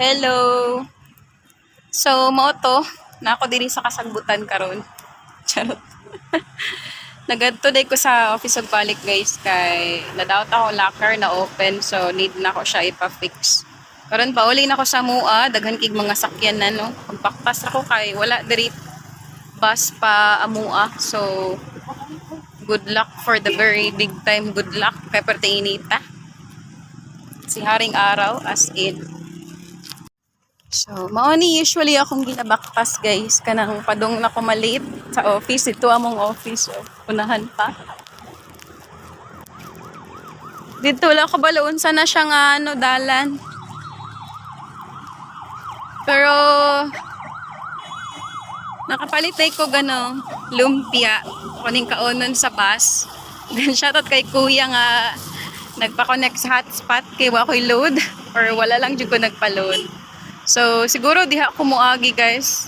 Hello. So, mao to, na ako diri sa kasagbutan karon. Charot. Nagadto day ko sa office of balik guys kay nadawat ako locker na open so need na ko siya ipa-fix. Karon pa uli na ko sa mua, daghan kig mga sakyan na no. Pagpaktas ako kay wala diri bus pa amua. So good luck for the very big time good luck kay pertinita. Si Haring Araw as in. So, mao ni usually akong ginabaktas guys kanang padong na ko maliit sa office ito among office oh. unahan pa. Dito wala ko balaon sana siya nga ano dalan. Pero nakapalit tay ko gano lumpia kuning kaonon sa bus. Then shoutout kay kuya nga nagpa-connect sa hotspot kay wa ko'y load or wala lang jud ko nagpa-load. So, siguro diha ko muagi guys.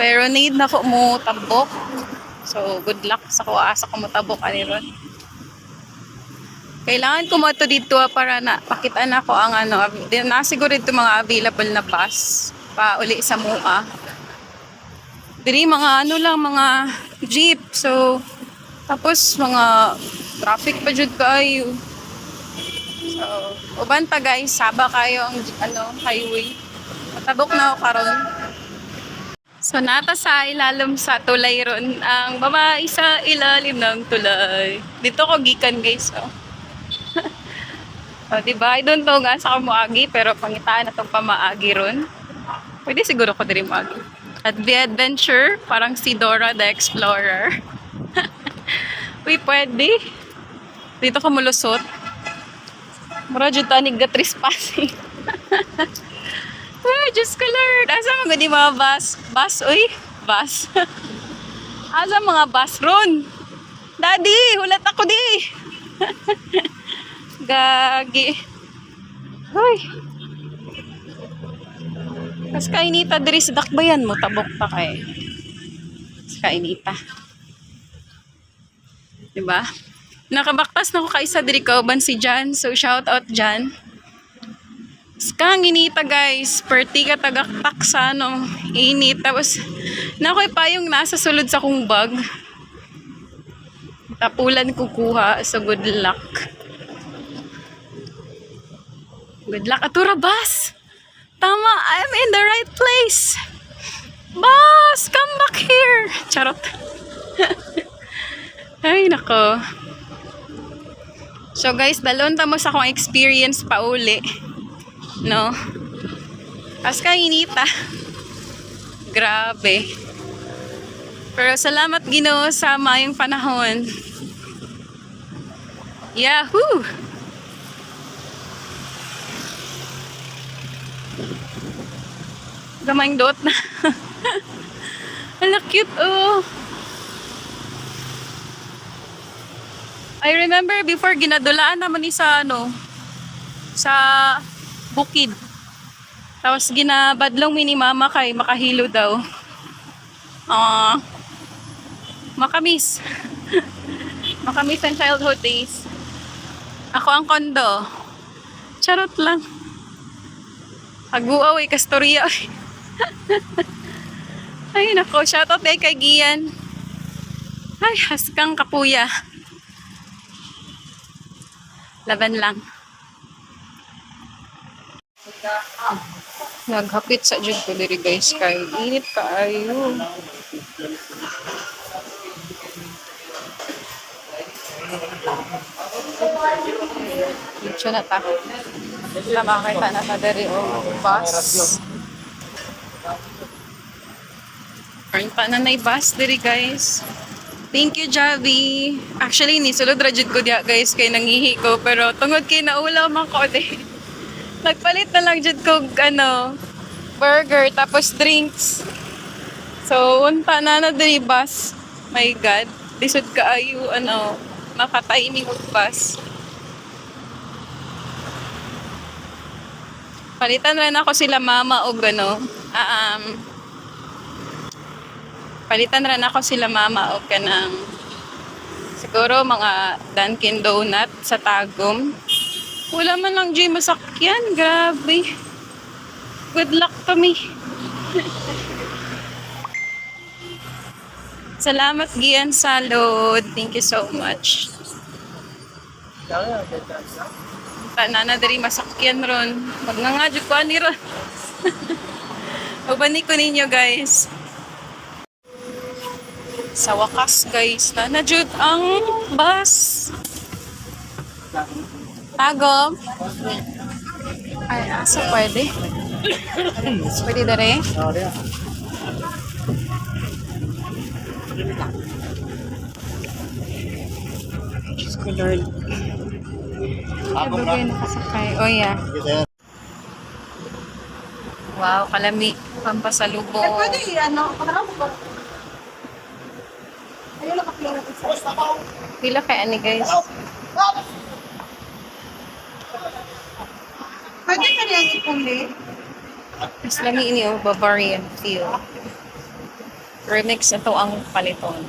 Pero need na ko mo tabok. So, good luck sa ko asa ko mo tabok ani ron. Kailangan ko mo to dito para na pakita na ko ang ano, na siguro dito mga available na bus pa uli sa MUA. Diri mga ano lang mga jeep. So, tapos mga traffic pa jud kaayo. So, uban pa guys, saba kayo ang ano, highway. Matabok na ako karon. So, nata sa ilalim sa tulay ron. Ang babae sa ilalim ng tulay. Dito ko gikan guys, oh. oh, diba? I don't know nga sa kamuagi, pero pangitaan na itong pamaagi ron. Pwede siguro ko diri maagi. At the adventure, parang si Dora the Explorer. Uy, pwede. Dito ko mulusot. Mura dyan tanig ga trespassing. Diyos ko Lord. Asa mga di mga bus? Bus, uy. Bus. Asa mga bus ron? Daddy, hulat ako di. Gagi. Uy. Kas kainita diri sa dakbayan mo, tabok pa kay. Kas kainita. Diba? Nakabaktas na ko kaisa diri kauban si Jan. So shout out Jan. Skang inita guys, perti ka tagaktak sa ano, init. Tapos, nakoy pa yung nasa sulod sa kong bag. Tapulan kukuha, so good luck. Good luck, Atura Bas! Tama, I'm in the right place! Bas, come back here! Charot. Ay, nako. So guys, dalon ta mo sa akong experience pa uli. No? As ka inita. Grabe. Pero salamat Ginoo sa mayong panahon. Yahoo! Gamang dot na. Ala cute oh. I remember before ginadulaan naman ni sa ano sa bukid. Tapos ginabadlong mi ni mama kay makahilo daw. Ah. makamis. makamis ang childhood days. Ako ang kondo. Charot lang. Aguaw eh, kastorya. Ay, nako. Shoutout day kay Gian. Ay, haskang kapuya. Laban lang. Naghapit sa jud ko diri guys kay init kaayo. Dito na ta. Wala makakita na ta diri o bus. Earn pa na na bus diri guys. Thank you, Javi. Actually, ni sulod ra jud ko diya guys kay nangihi ko pero tungod kay naulaw man ko di. Nagpalit na lang jud ko ano burger tapos drinks. So, unta na na diri bus. My God. Lisod ka ayo ano makatiming og bus. Palitan rin ako sila mama o ano, um, palitan rin ako sila mama o kanang siguro mga Dunkin Donut sa Tagum. Wala man lang Jay masakyan, grabe. Good luck me. Salamat Gian Salod. Thank you so much. Kana na diri masakyan ron. Magnangadyo ko ani ron. Ubani ko ninyo guys. Sa wakas guys, na jud ang bus. Tago. Ay, asa pwede? Pwede dere? Diyos ko Lord. Ay, bagay nakasakay. Oh yeah. Wow, kalami. Pampasalubong. Eh, pwede ano, parang mo ba? Ayun lang kapila natin sa Pila kay ani guys? Pwede ka niyang ipuli. Mas lami ini yung Bavarian feel. Remix ito ang paliton.